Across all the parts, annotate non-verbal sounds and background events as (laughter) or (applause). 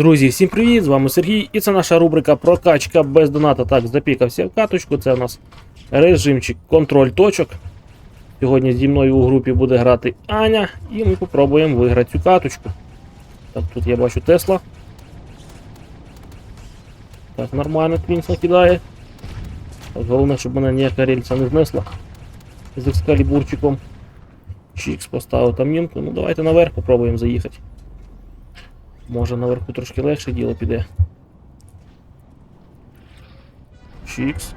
Друзі, всім привіт! З вами Сергій, і це наша рубрика Прокачка без доната. Так, запікався в каточку. Це у нас режимчик контроль точок. Сьогодні зі мною у групі буде грати Аня, і ми попробуємо виграти цю каточку. Так, тут я бачу Тесла. Так, нормально Твінс накидає. Так, головне, щоб мене ніяка рельса не знесла з екскалібурчиком. Чікс поставив там мінку. Ну давайте наверх попробуємо заїхати. Може наверху трошки легше діло піде. Чікс.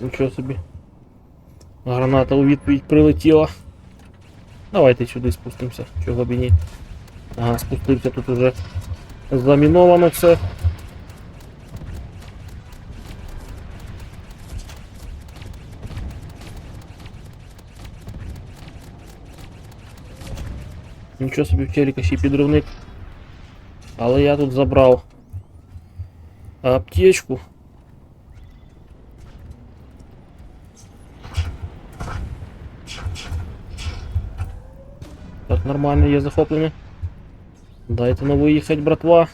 Нічого собі. Граната у відповідь прилетіла. Давайте сюди спустимося, чого б і ні. Ага, спустився тут уже заміновано все. Нічого собі в челіка ще й підривник. Але я тут забрав аптечку. Так, нормально є захоплення. Дайте на виїхати, братва.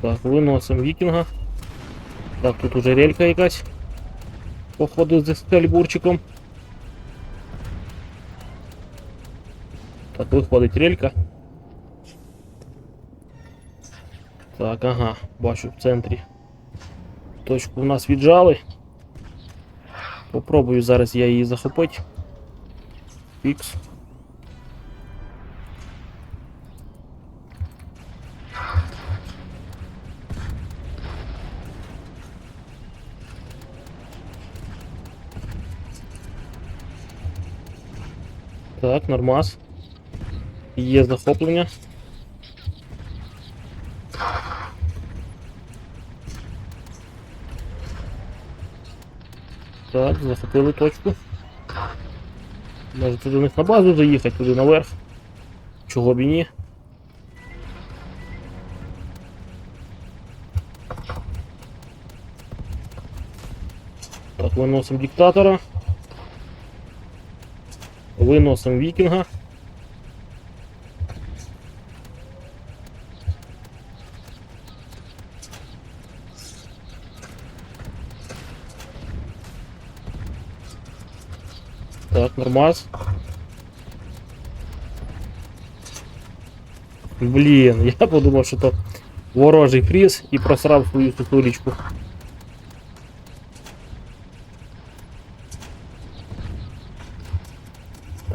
Так, виносимо вікінга. Так, тут уже релька якась. Походу з стельбурчиком. Так, виходить релька. Так, ага, бачу в центрі. Точку в нас віджали. Попробую зараз я її захопити. Фікс. Так, нормас. Є захоплення. Так, захопили точку. Може туди до них на базу заїхати, туди наверх. Чого б і ні. Так, виносимо диктатора. Виносимо вікінга. Так, нормас. Блін, я подумав, що то ворожий фріз і просрав свою сутулечку.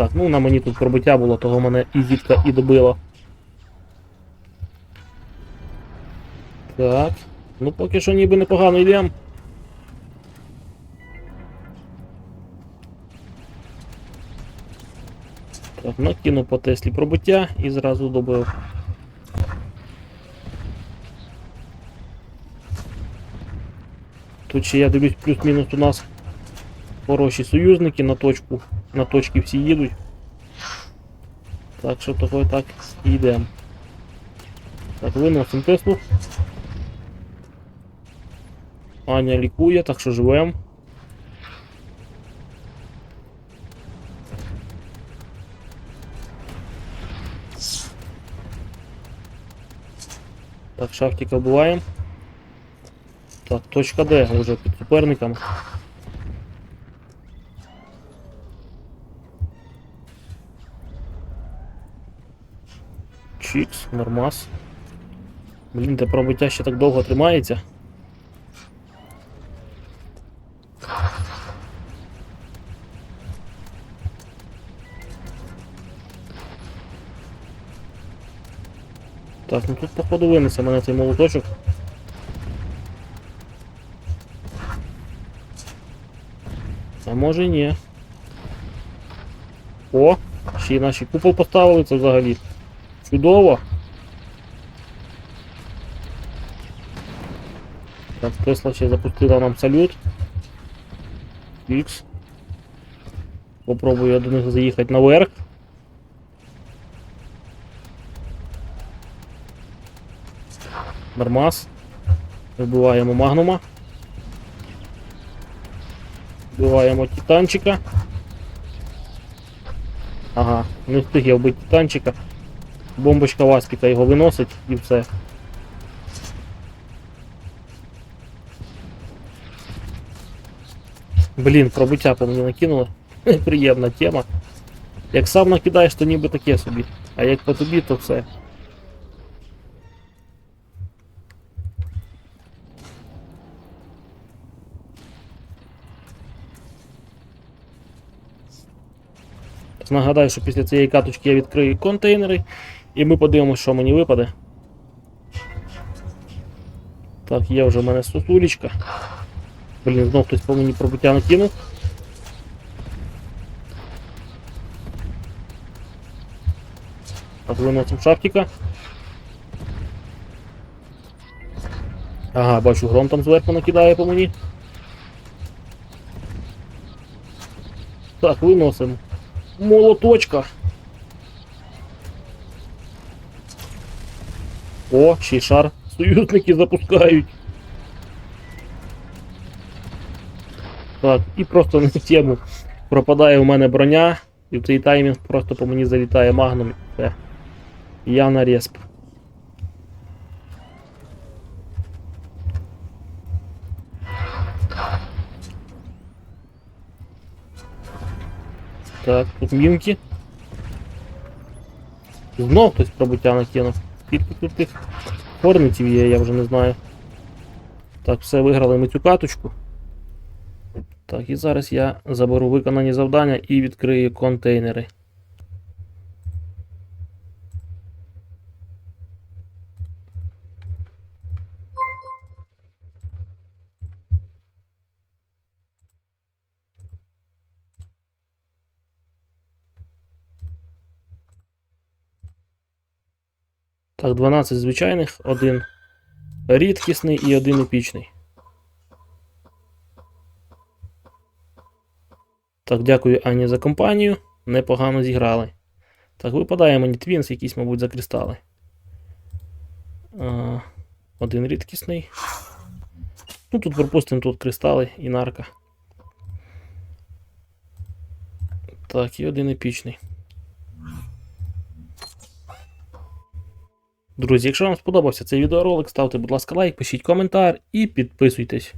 Так, ну на мені тут пробиття було, того мене і зітка і добила. Так. Ну поки що ніби непогано йдемо. Так, накинув по Теслі пробиття і зразу добив. Тут ще я дивлюсь, плюс-мінус у нас хороші союзники на точку. На точки всі їдуть. Так що того так і йдемо. Так, виносимо Теслу. Аня лікує, так що живемо. Так, шахтика вбиваємо. Так, точка Д вже під суперником. Чікс, нормас. Блін, те пробиття ще так довго тримається. Так, ну тут походу винесе мене цей молоточок. А може і ні. О, ще й наші купол поставили, це взагалі. Чудово. Так, Тесла ще запустила нам салют. Ікс. Попробую я до них заїхати наверх. Нормас. Вбиваємо магнума. Вбиваємо титанчика. Ага, не встиг я вбити титанчика. Бомбочка Васпіка його виносить і все. Блін, пробиття по мені накинули. (laughs) Приємна тема. Як сам накидаєш, то ніби таке собі. А як по тобі, то все. Нагадаю, що після цієї каточки я відкрию контейнери, і ми подивимося, що мені випаде. Так, є вже в мене сосулечка. Блін, знов хтось по мені пробиття накинув. Виносимо шафтика. Ага, бачу, гром там зверху накидає по мені. Так, виносимо. Молоточка. О, ще й шар. Союзники запускають. Так, і просто на тему пропадає у мене броня, і в цей таймінг просто по мені залітає магнум все. Я на респ. Так, тут мінки. Знов хтось пробиття накинув. Тут тих хорнетів є, я вже не знаю. Так, все, виграли ми цю каточку. Так, і зараз я заберу виконані завдання і відкрию контейнери. Так, 12 звичайних, один рідкісний і один епічний. Так, дякую Ані за компанію. Непогано зіграли. Так, випадає мені твінс, якийсь, мабуть, за кристали. Один рідкісний. Ну, тут пропустимо тут кристали і нарка. Так, і один епічний. Друзі, якщо вам сподобався цей відеоролик, ставте, будь ласка, лайк, пишіть коментар і підписуйтесь.